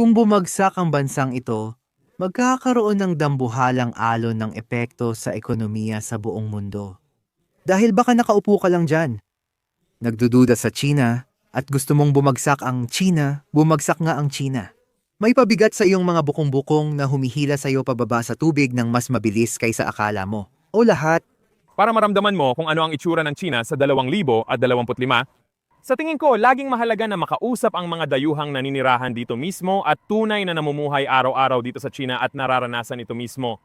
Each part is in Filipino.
Kung bumagsak ang bansang ito, magkakaroon ng dambuhalang alon ng epekto sa ekonomiya sa buong mundo. Dahil baka nakaupo ka lang dyan. Nagdududa sa China at gusto mong bumagsak ang China, bumagsak nga ang China. May pabigat sa iyong mga bukong-bukong na humihila sa iyo pababa sa tubig ng mas mabilis kaysa akala mo. O lahat, Para maramdaman mo kung ano ang itsura ng China sa 2025, sa tingin ko, laging mahalaga na makausap ang mga dayuhang naninirahan dito mismo at tunay na namumuhay araw-araw dito sa China at nararanasan ito mismo.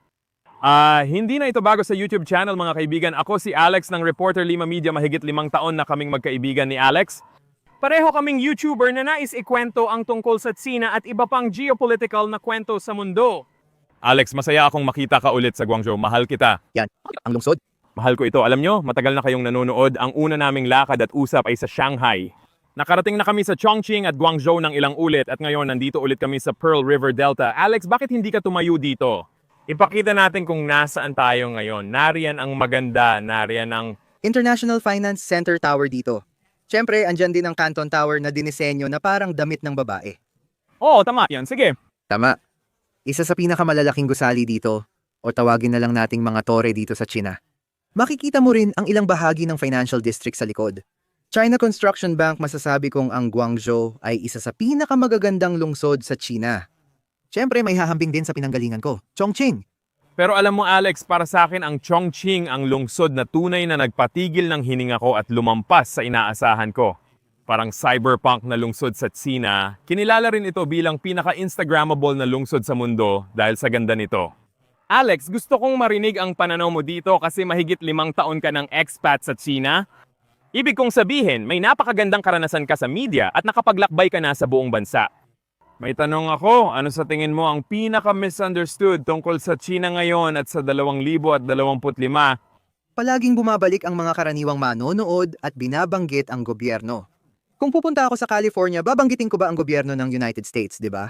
Ah, hindi na ito bago sa YouTube channel mga kaibigan. Ako si Alex ng Reporter Lima Media. Mahigit limang taon na kaming magkaibigan ni Alex. Pareho kaming YouTuber na nais ikwento ang tungkol sa China at iba pang geopolitical na kwento sa mundo. Alex, masaya akong makita ka ulit sa Guangzhou. Mahal kita. yan, ang lungsod. Mahal ko ito. Alam nyo, matagal na kayong nanonood. Ang una naming lakad at usap ay sa Shanghai. Nakarating na kami sa Chongqing at Guangzhou ng ilang ulit at ngayon nandito ulit kami sa Pearl River Delta. Alex, bakit hindi ka tumayo dito? Ipakita natin kung nasaan tayo ngayon. Nariyan ang maganda, nariyan ang... International Finance Center Tower dito. Siyempre, andyan din ang Canton Tower na dinisenyo na parang damit ng babae. Oo, tama yan. Sige. Tama. Isa sa pinakamalalaking gusali dito, o tawagin na lang nating mga tore dito sa China. Makikita mo rin ang ilang bahagi ng financial district sa likod. China Construction Bank masasabi kong ang Guangzhou ay isa sa pinakamagagandang lungsod sa China. Siyempre, may hahambing din sa pinanggalingan ko, Chongqing. Pero alam mo Alex, para sa akin ang Chongqing ang lungsod na tunay na nagpatigil ng hininga ko at lumampas sa inaasahan ko. Parang cyberpunk na lungsod sa China, kinilala rin ito bilang pinaka-instagrammable na lungsod sa mundo dahil sa ganda nito. Alex, gusto kong marinig ang pananaw mo dito kasi mahigit limang taon ka ng expat sa China. Ibig kong sabihin, may napakagandang karanasan ka sa media at nakapaglakbay ka na sa buong bansa. May tanong ako, ano sa tingin mo ang pinaka-misunderstood tungkol sa China ngayon at sa 2025? Palaging bumabalik ang mga karaniwang manonood at binabanggit ang gobyerno. Kung pupunta ako sa California, babanggitin ko ba ang gobyerno ng United States, di ba?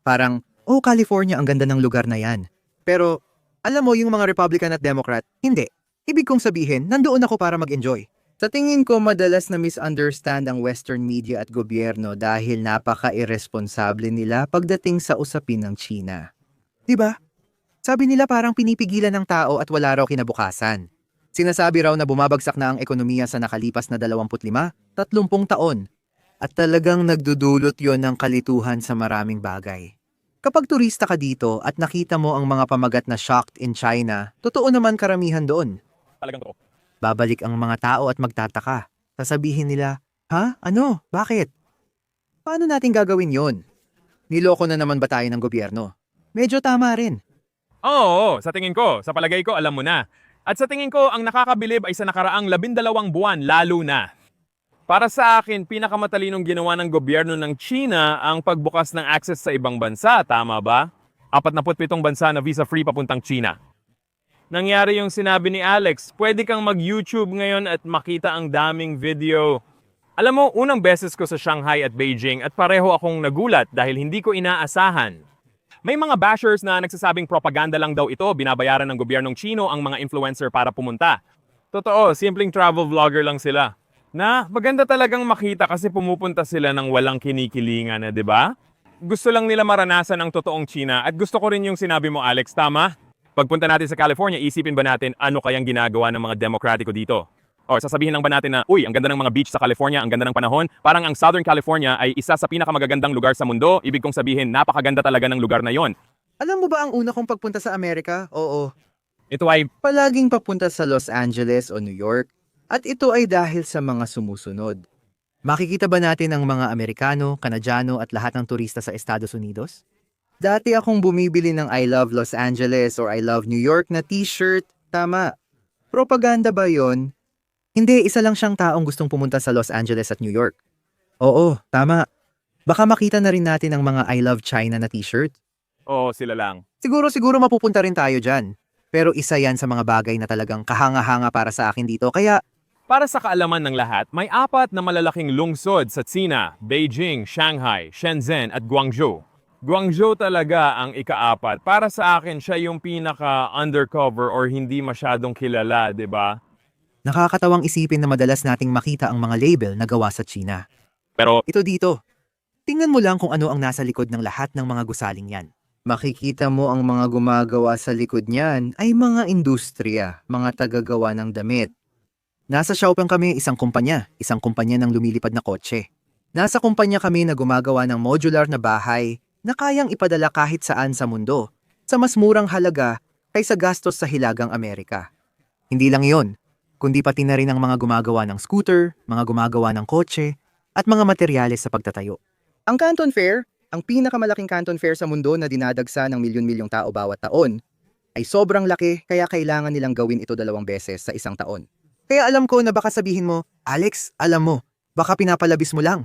Parang, oh California, ang ganda ng lugar na yan. Pero, alam mo yung mga Republican at Democrat, hindi. Ibig kong sabihin, nandoon ako para mag-enjoy. Sa tingin ko, madalas na misunderstand ang Western media at gobyerno dahil napaka-irresponsable nila pagdating sa usapin ng China. Di ba? Sabi nila parang pinipigilan ng tao at wala raw kinabukasan. Sinasabi raw na bumabagsak na ang ekonomiya sa nakalipas na 25, 30 taon. At talagang nagdudulot yon ng kalituhan sa maraming bagay. Kapag turista ka dito at nakita mo ang mga pamagat na shocked in China, totoo naman karamihan doon. Talagang to. Babalik ang mga tao at magtataka. Sasabihin nila, Ha? Ano? Bakit? Paano natin gagawin yon? Niloko na naman ba tayo ng gobyerno? Medyo tama rin. Oo, oo, sa tingin ko, sa palagay ko, alam mo na. At sa tingin ko, ang nakakabilib ay sa nakaraang labindalawang buwan, lalo na. Para sa akin, pinakamatalinong ginawa ng gobyerno ng China ang pagbukas ng access sa ibang bansa, tama ba? 47 bansa na visa-free papuntang China. Nangyari yung sinabi ni Alex, pwede kang mag-YouTube ngayon at makita ang daming video. Alam mo, unang beses ko sa Shanghai at Beijing at pareho akong nagulat dahil hindi ko inaasahan. May mga bashers na nagsasabing propaganda lang daw ito, binabayaran ng gobyernong Chino ang mga influencer para pumunta. Totoo, simpleng travel vlogger lang sila. Na maganda talagang makita kasi pumupunta sila ng walang kinikilingan na, di ba? Gusto lang nila maranasan ang totoong China at gusto ko rin yung sinabi mo Alex, tama? Pagpunta natin sa California, isipin ba natin ano kayang ginagawa ng mga demokratiko dito? O sasabihin lang ba natin na, uy, ang ganda ng mga beach sa California, ang ganda ng panahon, parang ang Southern California ay isa sa pinakamagagandang lugar sa mundo, ibig kong sabihin, napakaganda talaga ng lugar na yon. Alam mo ba ang una kong pagpunta sa Amerika? Oo, Ito ay, palaging papunta sa Los Angeles o New York. At ito ay dahil sa mga sumusunod. Makikita ba natin ang mga Amerikano, Kanadyano at lahat ng turista sa Estados Unidos? Dati akong bumibili ng I Love Los Angeles or I Love New York na t-shirt. Tama. Propaganda ba yon? Hindi, isa lang siyang taong gustong pumunta sa Los Angeles at New York. Oo, tama. Baka makita na rin natin ang mga I Love China na t-shirt. oo, sila lang. Siguro siguro mapupunta rin tayo dyan. Pero isa yan sa mga bagay na talagang kahanga-hanga para sa akin dito. Kaya Para sa kaalaman ng lahat, may apat na malalaking lungsod sa China, Beijing, Shanghai, Shenzhen at Guangzhou. Guangzhou talaga ang ikaapat. Para sa akin, siya yung pinaka-undercover or hindi masyadong kilala, di ba? nakakatawang isipin na madalas nating makita ang mga label na gawa sa China. Pero Ito dito. Tingnan mo lang kung ano ang nasa likod ng lahat ng mga gusaling yan. Makikita mo ang mga gumagawa sa likod niyan ay mga industriya, mga tagagawa ng damit. Nasa Xiaopeng kami, isang kumpanya, isang kumpanya ng lumilipad na kotse. Nasa kumpanya kami na gumagawa ng modular na bahay na kayang ipadala kahit saan sa mundo sa mas murang halaga kaysa gastos sa Hilagang Amerika. Hindi lang iyon, kundi pati na rin ang mga gumagawa ng scooter, mga gumagawa ng kotse, at mga materyales sa pagtatayo. Ang Canton Fair, ang pinakamalaking Canton Fair sa mundo na dinadagsa ng milyon-milyong tao bawat taon, ay sobrang laki kaya kailangan nilang gawin ito dalawang beses sa isang taon. Kaya alam ko na baka sabihin mo, Alex, alam mo, baka pinapalabis mo lang.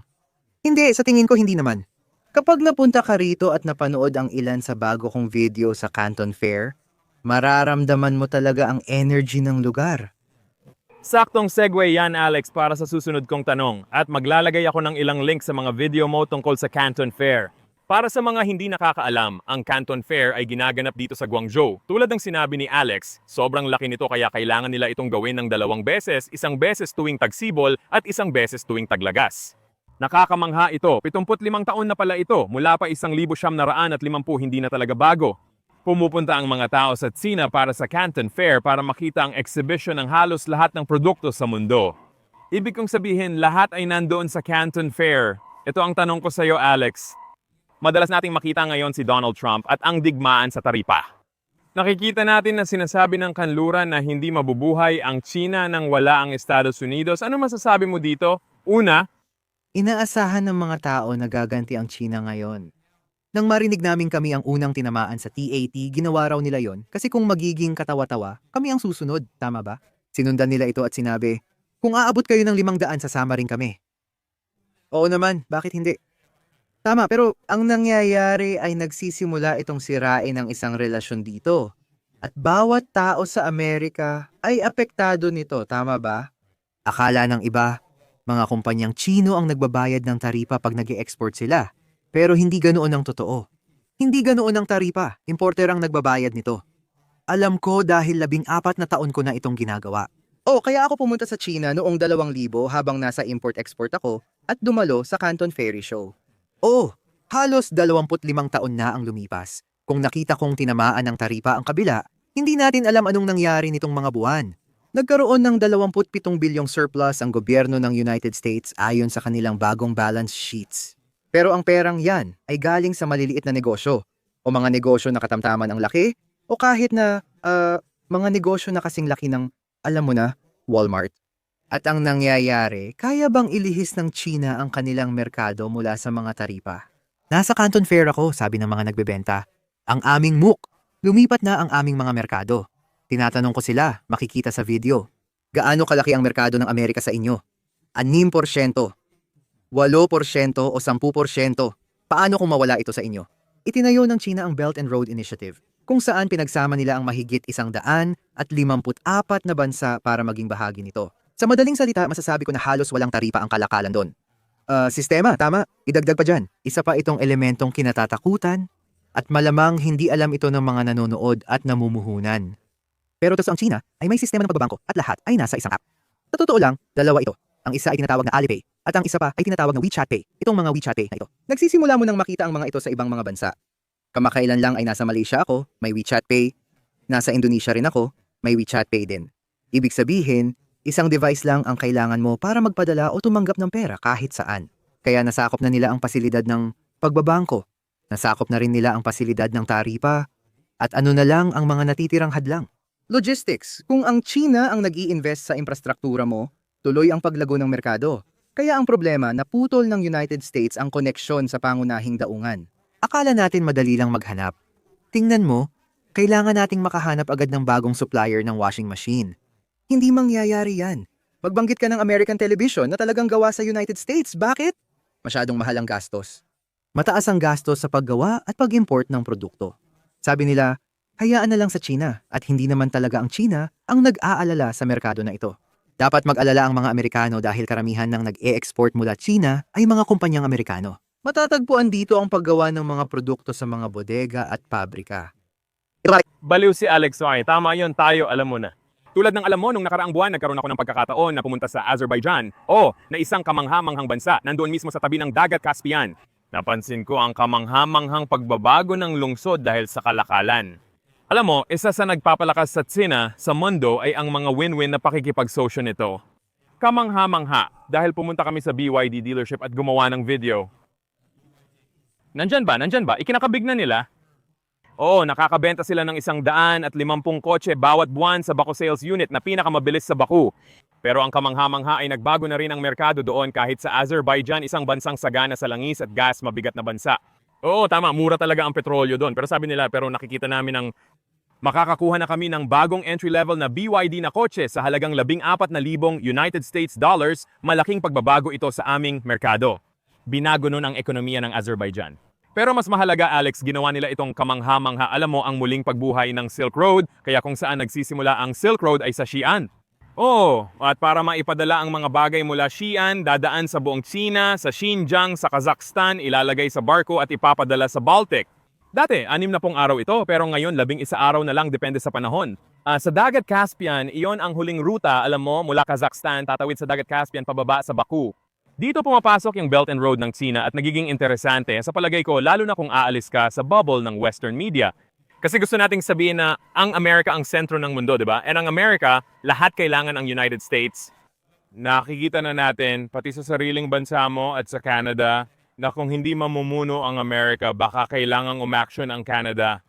Hindi, sa tingin ko hindi naman. Kapag napunta ka rito at napanood ang ilan sa bago kong video sa Canton Fair, mararamdaman mo talaga ang energy ng lugar. Saktong segue yan, Alex, para sa susunod kong tanong at maglalagay ako ng ilang link sa mga video mo tungkol sa Canton Fair. Para sa mga hindi nakakaalam, ang Canton Fair ay ginaganap dito sa Guangzhou. Tulad ng sinabi ni Alex, sobrang laki nito kaya kailangan nila itong gawin ng dalawang beses, isang beses tuwing tagsibol at isang beses tuwing taglagas. Nakakamangha ito, 75 taon na pala ito, mula pa 1,950 hindi na talaga bago. Pumupunta ang mga tao sa Tsina para sa Canton Fair para makita ang exhibition ng halos lahat ng produkto sa mundo. Ibig kong sabihin, lahat ay nandoon sa Canton Fair. Ito ang tanong ko sa iyo, Alex. Madalas nating makita ngayon si Donald Trump at ang digmaan sa taripa. Nakikita natin na sinasabi ng kanluran na hindi mabubuhay ang China nang wala ang Estados Unidos. Ano masasabi mo dito? Una, Inaasahan ng mga tao na gaganti ang China ngayon. Nang marinig namin kami ang unang tinamaan sa TAT, ginawa raw nila yon kasi kung magiging katawa-tawa, kami ang susunod, tama ba? Sinundan nila ito at sinabi, kung aabot kayo ng limang daan, sasama rin kami. Oo naman, bakit hindi? Tama, pero ang nangyayari ay nagsisimula itong sirain ng isang relasyon dito. At bawat tao sa Amerika ay apektado nito, tama ba? Akala ng iba, mga kumpanyang Chino ang nagbabayad ng taripa pag nag export sila. Pero hindi ganoon ang totoo. Hindi ganoon ang taripa, importer ang nagbabayad nito. Alam ko dahil labing apat na taon ko na itong ginagawa. Oh, kaya ako pumunta sa China noong 2,000 habang nasa import-export ako at dumalo sa Canton Ferry Show. Oo, halos 25 taon na ang lumipas. Kung nakita kong tinamaan ng taripa ang kabila, hindi natin alam anong nangyari nitong mga buwan. Nagkaroon ng 27 bilyong surplus ang gobyerno ng United States ayon sa kanilang bagong balance sheets. Pero ang perang yan ay galing sa maliliit na negosyo o mga negosyo na katamtaman ang laki o kahit na ah, mga negosyo na kasing laki ng, alam mo na, Walmart. At ang nangyayari, kaya bang ilihis ng China ang kanilang merkado mula sa mga taripa? Nasa Canton Fair ako, sabi ng mga nagbebenta. Ang aming MOOC, lumipat na ang aming mga merkado. Tinatanong ko sila, makikita sa video. Gaano kalaki ang merkado ng Amerika sa inyo? 6%, 8% o 10%. Paano kung mawala ito sa inyo? Itinayo ng China ang Belt and Road Initiative, kung saan pinagsama nila ang mahigit isang daan at 54 na bansa para maging bahagi nito. Sa madaling salita, masasabi ko na halos walang taripa ang kalakalan doon. Ah, sistema, tama. Idagdag pa dyan. Isa pa itong elementong kinatatakutan at malamang hindi alam ito ng mga nanonood at namumuhunan. Pero ito ang China ay may sistema ng pagbabangko at lahat ay nasa isang app. Sa totoo lang, dalawa ito. Ang isa ay tinatawag na Alipay at ang isa pa ay tinatawag na WeChat Pay. Itong mga WeChat Pay na ito. Nagsisimula mo nang makita ang mga ito sa ibang mga bansa. Kamakailan lang ay nasa Malaysia ako, may WeChat Pay. Nasa Indonesia rin ako, may WeChat Pay din. Ibig sabihin, isang device lang ang kailangan mo para magpadala o tumanggap ng pera kahit saan. Kaya nasakop na nila ang pasilidad ng pagbabangko. Nasakop na rin nila ang pasilidad ng taripa. At ano na lang ang mga natitirang hadlang. Logistics. Kung ang China ang nag invest sa infrastruktura mo, tuloy ang paglago ng merkado. Kaya ang problema, naputol ng United States ang koneksyon sa pangunahing daungan. Akala natin madali lang maghanap. Tingnan mo, kailangan nating makahanap agad ng bagong supplier ng washing machine. Hindi mangyayari yan. Magbanggit ka ng American television na talagang gawa sa United States. Bakit? Masyadong mahal ang gastos. Mataas ang gastos sa paggawa at pag-import ng produkto. Sabi nila, hayaan na lang sa China at hindi naman talaga ang China ang nag-aalala sa merkado na ito. Dapat mag-alala ang mga Amerikano dahil karamihan ng nag-e-export mula China ay mga kumpanyang Amerikano. Matatagpuan dito ang paggawa ng mga produkto sa mga bodega at pabrika. Baliw si Alex Wai. Tama yon tayo, alam mo na. Tulad ng alam mo, nung nakaraang buwan, nagkaroon ako ng pagkakataon na pumunta sa Azerbaijan o na isang kamangha-manghang bansa, nandoon mismo sa tabi ng dagat Caspian. Napansin ko ang kamanghamanghang pagbabago ng lungsod dahil sa kalakalan. Alam mo, isa sa nagpapalakas sa Tsina sa mundo ay ang mga win-win na pakikipagsosyo nito. Kamangha-mangha dahil pumunta kami sa BYD dealership at gumawa ng video. Nandyan ba? Nandyan ba? Ikinakabig na nila. Oo, nakakabenta sila ng isang daan at limampung kotse bawat buwan sa Baku sales unit na pinakamabilis sa Baku. Pero ang kamangha-mangha ay nagbago na rin ang merkado doon kahit sa Azerbaijan isang bansang sagana sa langis at gas mabigat na bansa. Oo, tama, mura talaga ang petrolyo doon. Pero sabi nila, pero nakikita namin ng makakakuha na kami ng bagong entry-level na BYD na kotse sa halagang 14,000 United States dollars, malaking pagbabago ito sa aming merkado. Binago nun ang ekonomiya ng Azerbaijan. Pero mas mahalaga, Alex, ginawa nila itong kamangha-mangha. Alam mo, ang muling pagbuhay ng Silk Road, kaya kung saan nagsisimula ang Silk Road ay sa Xi'an. Oo, at para maipadala ang mga bagay mula Xi'an, dadaan sa buong China, sa Xinjiang, sa Kazakhstan, ilalagay sa barko at ipapadala sa Baltic. Dati, anim na pong araw ito, pero ngayon labing isa araw na lang depende sa panahon. Ah, sa Dagat Caspian, iyon ang huling ruta, alam mo, mula Kazakhstan, tatawid sa Dagat Caspian pababa sa Baku. Dito pumapasok yung Belt and Road ng China at nagiging interesante sa palagay ko lalo na kung aalis ka sa bubble ng Western media. Kasi gusto nating sabihin na ang Amerika ang sentro ng mundo, di ba? And ang Amerika, lahat kailangan ang United States. Nakikita na natin, pati sa sariling bansa mo at sa Canada, na kung hindi mamumuno ang Amerika, baka kailangang umaksyon ang Canada.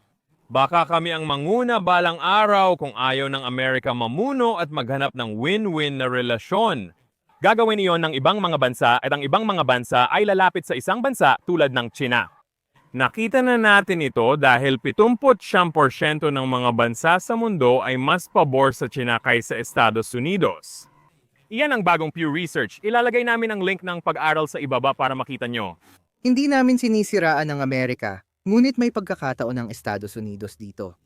Baka kami ang manguna balang araw kung ayaw ng Amerika mamuno at maghanap ng win-win na relasyon. Gagawin iyon ng ibang mga bansa at ang ibang mga bansa ay lalapit sa isang bansa tulad ng China. Nakita na natin ito dahil 79% ng mga bansa sa mundo ay mas pabor sa China kaysa Estados Unidos. Iyan ang bagong Pew Research. Ilalagay namin ang link ng pag-aral sa ibaba para makita nyo. Hindi namin sinisiraan ng Amerika, ngunit may pagkakataon ng Estados Unidos dito.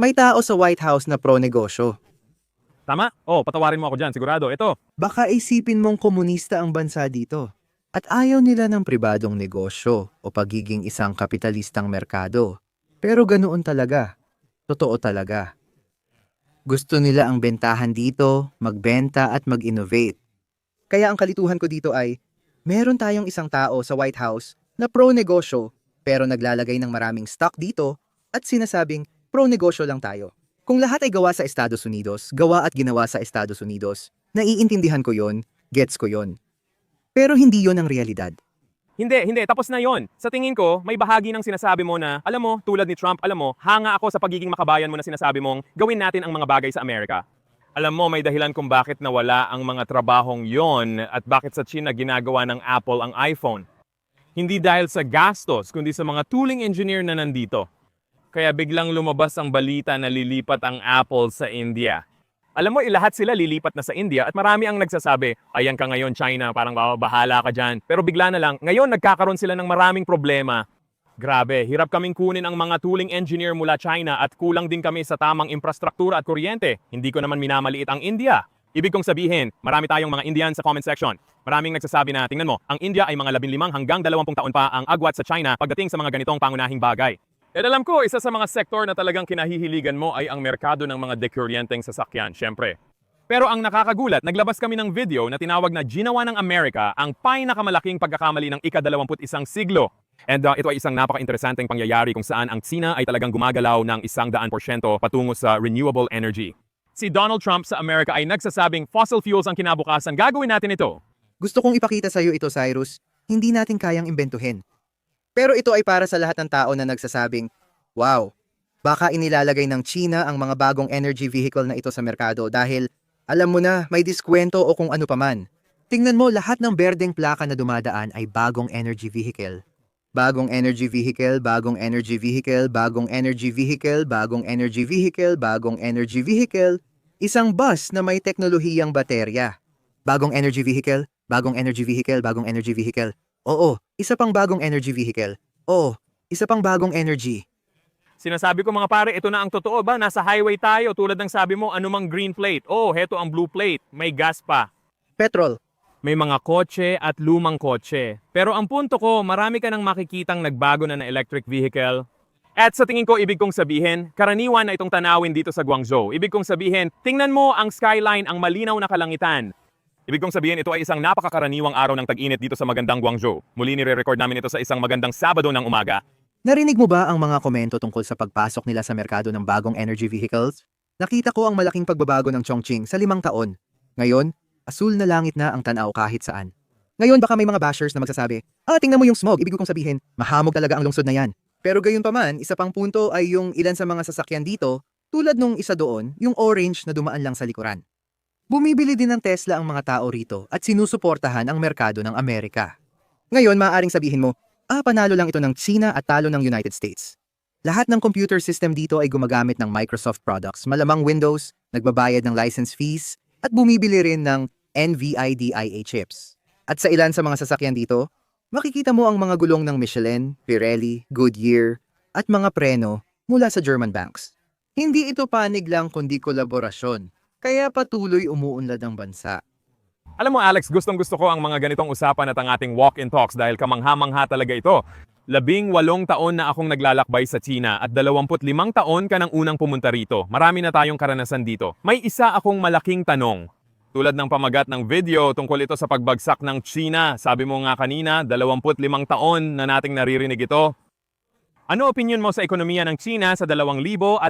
May tao sa White House na pro-negosyo. Tama? Oh, patawarin mo ako dyan, sigurado. Ito, Baka isipin mong komunista ang bansa dito. At ayaw nila ng pribadong negosyo o pagiging isang kapitalistang merkado. Pero ganoon talaga. Totoo talaga. Gusto nila ang bentahan dito, magbenta at mag-innovate. Kaya ang kalituhan ko dito ay, meron tayong isang tao sa White House na pro-negosyo pero naglalagay ng maraming stock dito at sinasabing pro-negosyo lang tayo. Kung lahat ay gawa sa Estados Unidos, gawa at ginawa sa Estados Unidos, naiintindihan ko yon, gets ko yon. Pero hindi yon ang realidad. Hindi, hindi. Tapos na yon. Sa tingin ko, may bahagi ng sinasabi mo na, alam mo, tulad ni Trump, alam mo, hanga ako sa pagiging makabayan mo na sinasabi mong gawin natin ang mga bagay sa Amerika. Alam mo, may dahilan kung bakit nawala ang mga trabahong yon at bakit sa China ginagawa ng Apple ang iPhone. Hindi dahil sa gastos, kundi sa mga tooling engineer na nandito. Kaya biglang lumabas ang balita na lilipat ang Apple sa India. Alam mo, ilahat sila lilipat na sa India at marami ang nagsasabi, ayan ka ngayon China, parang "Bawa, bahala ka dyan. Pero bigla na lang, ngayon nagkakaroon sila ng maraming problema. Grabe, hirap kaming kunin ang mga tooling engineer mula China at kulang din kami sa tamang infrastruktura at kuryente. Hindi ko naman minamaliit ang India. Ibig kong sabihin, marami tayong mga Indian sa comment section. Maraming nagsasabi na, tingnan mo, ang India ay mga 15 hanggang 20 taon pa ang agwat sa China pagdating sa mga ganitong pangunahing bagay. At alam ko, isa sa mga sektor na talagang kinahihiligan mo ay ang merkado ng mga dekuryenteng sasakyan, syempre. Pero ang nakakagulat, naglabas kami ng video na tinawag na Ginawa ng Amerika ang pinakamalaking pagkakamali ng ika-21 siglo. And uh, ito ay isang napaka-interesanteng pangyayari kung saan ang China ay talagang gumagalaw ng isang daan porsyento patungo sa renewable energy. Si Donald Trump sa Amerika ay nagsasabing fossil fuels ang kinabukasan. Gagawin natin ito. Gusto kong ipakita sa iyo ito, Cyrus. Hindi natin kayang imbentuhin. Pero ito ay para sa lahat ng tao na nagsasabing, Wow, baka inilalagay ng China ang mga bagong energy vehicle na ito sa merkado dahil, alam mo na, may diskwento o kung ano paman. Tingnan mo, lahat ng berdeng plaka na dumadaan ay bagong energy vehicle. Bagong energy vehicle, bagong energy vehicle, bagong energy vehicle, bagong energy vehicle, bagong energy vehicle. Isang bus na may teknolohiyang baterya. Bagong energy vehicle, bagong energy vehicle, bagong energy vehicle. Oo, isa pang bagong energy vehicle. Oo, isa pang bagong energy. Sinasabi ko mga pare, ito na ang totoo ba? Nasa highway tayo tulad ng sabi mo, anumang green plate. Oh, heto ang blue plate. May gas pa. Petrol. May mga kotse at lumang kotse. Pero ang punto ko, marami ka nang makikitang nagbago na na electric vehicle. At sa tingin ko, ibig kong sabihin, karaniwan na itong tanawin dito sa Guangzhou. Ibig kong sabihin, tingnan mo ang skyline, ang malinaw na kalangitan. Ibig kong sabihin, ito ay isang napakakaraniwang araw ng tag-init dito sa magandang Guangzhou. Muli nire-record namin ito sa isang magandang Sabado ng umaga. Narinig mo ba ang mga komento tungkol sa pagpasok nila sa merkado ng bagong energy vehicles? Nakita ko ang malaking pagbabago ng Chongqing sa limang taon. Ngayon, asul na langit na ang tanaw kahit saan. Ngayon baka may mga bashers na magsasabi, ah tingnan mo yung smog, ibig kong sabihin, mahamog talaga ang lungsod na yan. Pero gayon pa man, isa pang punto ay yung ilan sa mga sasakyan dito, tulad nung isa doon, yung orange na dumaan lang sa likuran. Bumibili din ng Tesla ang mga tao rito at sinusuportahan ang merkado ng Amerika. Ngayon, maaaring sabihin mo, ah, panalo lang ito ng China at talo ng United States. Lahat ng computer system dito ay gumagamit ng Microsoft products, malamang Windows, nagbabayad ng license fees, at bumibili rin ng NVIDIA chips. At sa ilan sa mga sasakyan dito, makikita mo ang mga gulong ng Michelin, Pirelli, Goodyear, at mga preno mula sa German banks. Hindi ito panig lang kundi kolaborasyon, kaya patuloy umuunlad ang bansa. Alam mo Alex, gustong gusto ko ang mga ganitong usapan at ang ating walk-in talks dahil kamangha-mangha talaga ito. Labing walong taon na akong naglalakbay sa China at 25 taon ka nang unang pumunta rito. Marami na tayong karanasan dito. May isa akong malaking tanong. Tulad ng pamagat ng video tungkol ito sa pagbagsak ng China, sabi mo nga kanina, 25 taon na nating naririnig ito. Ano opinion mo sa ekonomiya ng China sa 2025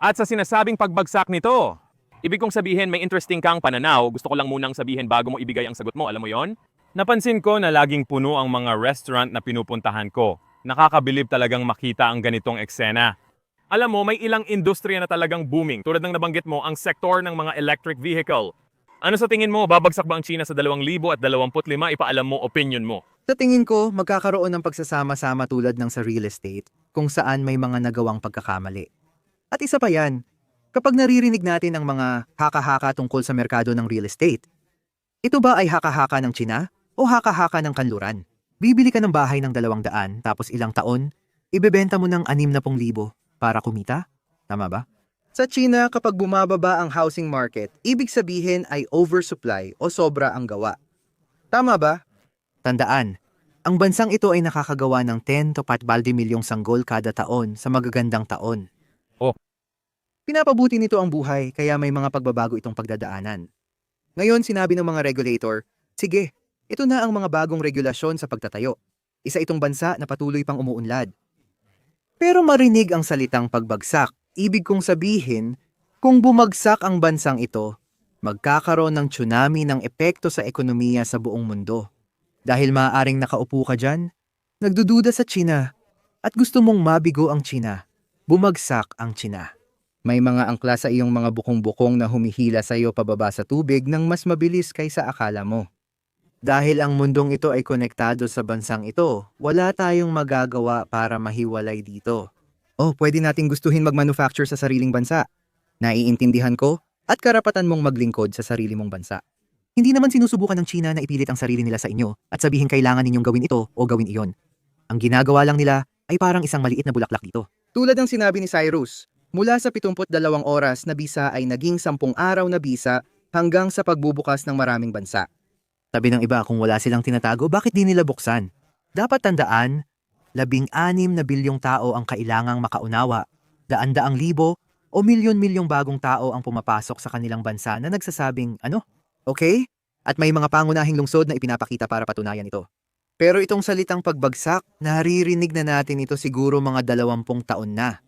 at sa sinasabing pagbagsak nito? Ibig kong sabihin may interesting kang pananaw, gusto ko lang munang sabihin bago mo ibigay ang sagot mo, alam mo yon? Napansin ko na laging puno ang mga restaurant na pinupuntahan ko. Nakakabilib talagang makita ang ganitong eksena. Alam mo, may ilang industriya na talagang booming. Tulad ng nabanggit mo, ang sektor ng mga electric vehicle. Ano sa tingin mo, babagsak ba ang China sa 2025? Ipaalam mo opinion mo. Sa tingin ko, magkakaroon ng pagsasama-sama tulad ng sa real estate kung saan may mga nagawang pagkakamali. At isa pa yan, kapag naririnig natin ang mga haka-haka tungkol sa merkado ng real estate, ito ba ay haka-haka ng China o haka-haka ng kanluran? Bibili ka ng bahay ng dalawang daan tapos ilang taon, ibebenta mo ng anim na pong libo para kumita? Tama ba? Sa China, kapag bumababa ang housing market, ibig sabihin ay oversupply o sobra ang gawa. Tama ba? Tandaan, ang bansang ito ay nakakagawa ng 10 to 40 milyong sanggol kada taon sa magagandang taon. Pinapabuti nito ang buhay kaya may mga pagbabago itong pagdadaanan. Ngayon sinabi ng mga regulator, sige, ito na ang mga bagong regulasyon sa pagtatayo. Isa itong bansa na patuloy pang umuunlad. Pero marinig ang salitang pagbagsak. Ibig kong sabihin, kung bumagsak ang bansang ito, magkakaroon ng tsunami ng epekto sa ekonomiya sa buong mundo. Dahil maaaring nakaupo ka dyan, nagdududa sa China, at gusto mong mabigo ang China, bumagsak ang China. May mga angkla sa iyong mga bukong-bukong na humihila sa iyo pababa sa tubig ng mas mabilis kaysa akala mo. Dahil ang mundong ito ay konektado sa bansang ito, wala tayong magagawa para mahiwalay dito. Oh, pwede nating gustuhin mag-manufacture sa sariling bansa. Naiintindihan ko at karapatan mong maglingkod sa sarili mong bansa. Hindi naman sinusubukan ng China na ipilit ang sarili nila sa inyo at sabihin kailangan ninyong gawin ito o gawin iyon. Ang ginagawa lang nila ay parang isang maliit na bulaklak dito. Tulad ng sinabi ni Cyrus, mula sa 72 oras na bisa ay naging 10 araw na bisa hanggang sa pagbubukas ng maraming bansa. Sabi ng iba kung wala silang tinatago, bakit di nila buksan? Dapat tandaan, labing anim na bilyong tao ang kailangang makaunawa, daan-daang libo o milyon-milyong bagong tao ang pumapasok sa kanilang bansa na nagsasabing, ano? Okay? At may mga pangunahing lungsod na ipinapakita para patunayan ito. Pero itong salitang pagbagsak, naririnig na natin ito siguro mga dalawampung taon na.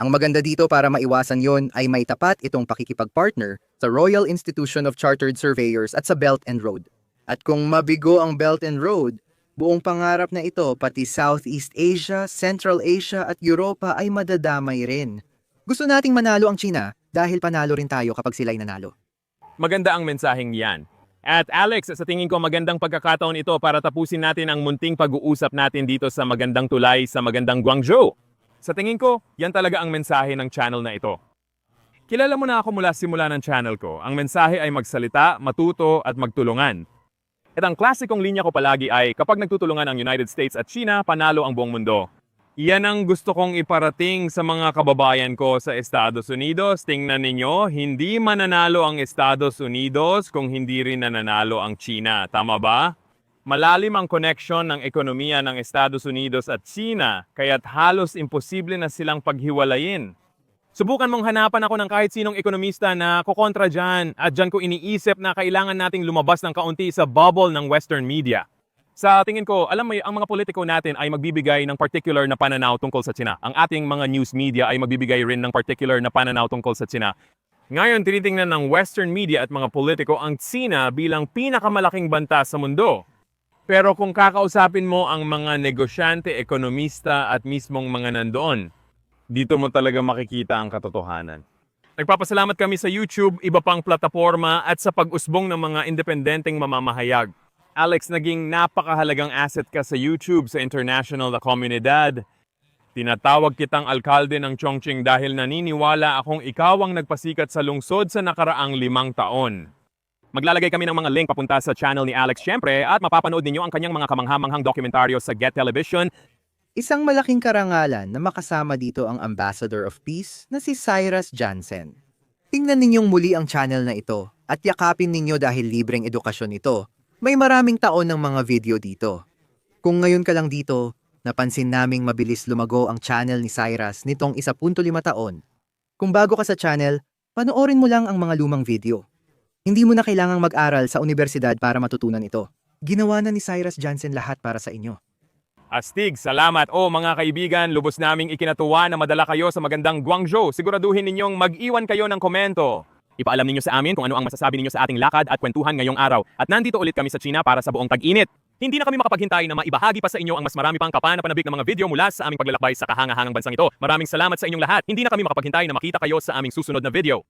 Ang maganda dito para maiwasan yon ay may tapat itong pakikipag-partner sa Royal Institution of Chartered Surveyors at sa Belt and Road. At kung mabigo ang Belt and Road, buong pangarap na ito pati Southeast Asia, Central Asia at Europa ay madadamay rin. Gusto nating manalo ang China dahil panalo rin tayo kapag sila'y nanalo. Maganda ang mensaheng yan. At Alex, sa tingin ko magandang pagkakataon ito para tapusin natin ang munting pag-uusap natin dito sa magandang tulay sa magandang Guangzhou. Sa tingin ko, yan talaga ang mensahe ng channel na ito. Kilala mo na ako mula simula ng channel ko. Ang mensahe ay magsalita, matuto at magtulungan. At ang klasikong linya ko palagi ay kapag nagtutulungan ang United States at China, panalo ang buong mundo. Yan ang gusto kong iparating sa mga kababayan ko sa Estados Unidos. Tingnan ninyo, hindi mananalo ang Estados Unidos kung hindi rin nananalo ang China. Tama ba? Malalim ang connection ng ekonomiya ng Estados Unidos at China, kaya't halos imposible na silang paghiwalayin. Subukan mong hanapan ako ng kahit sinong ekonomista na kukontra dyan at dyan ko iniisip na kailangan nating lumabas ng kaunti sa bubble ng Western media. Sa tingin ko, alam mo, ang mga politiko natin ay magbibigay ng particular na pananaw tungkol sa China. Ang ating mga news media ay magbibigay rin ng particular na pananaw tungkol sa China. Ngayon, tinitingnan ng Western media at mga politiko ang China bilang pinakamalaking banta sa mundo. Pero kung kakausapin mo ang mga negosyante, ekonomista at mismong mga nandoon, dito mo talaga makikita ang katotohanan. Nagpapasalamat kami sa YouTube, iba pang plataforma at sa pag-usbong ng mga independenteng mamamahayag. Alex, naging napakahalagang asset ka sa YouTube sa international na komunidad. Tinatawag kitang alkalde ng Chongqing dahil naniniwala akong ikaw ang nagpasikat sa lungsod sa nakaraang limang taon. Maglalagay kami ng mga link papunta sa channel ni Alex syempre at mapapanood ninyo ang kanyang mga kamanghamanghang dokumentaryo sa Get Television Isang malaking karangalan na makasama dito ang Ambassador of Peace na si Cyrus Jansen. Tingnan ninyong muli ang channel na ito at yakapin ninyo dahil libreng edukasyon ito. May maraming taon ng mga video dito. Kung ngayon ka lang dito, napansin naming mabilis lumago ang channel ni Cyrus nitong 1.5 taon. Kung bago ka sa channel, panoorin mo lang ang mga lumang video. Hindi mo na kailangang mag-aral sa universidad para matutunan ito. Ginawa na ni Cyrus Jansen lahat para sa inyo. Astig, salamat. O mga kaibigan, lubos naming ikinatuwa na madala kayo sa magandang Guangzhou. Siguraduhin ninyong mag-iwan kayo ng komento. Ipaalam ninyo sa amin kung ano ang masasabi ninyo sa ating lakad at kwentuhan ngayong araw. At nandito ulit kami sa China para sa buong tag-init. Hindi na kami makapaghintay na maibahagi pa sa inyo ang mas marami pang kapanapanabik ng mga video mula sa aming paglalakbay sa kahangahangang bansang ito. Maraming salamat sa inyong lahat. Hindi na kami makapaghintay na makita kayo sa aming susunod na video.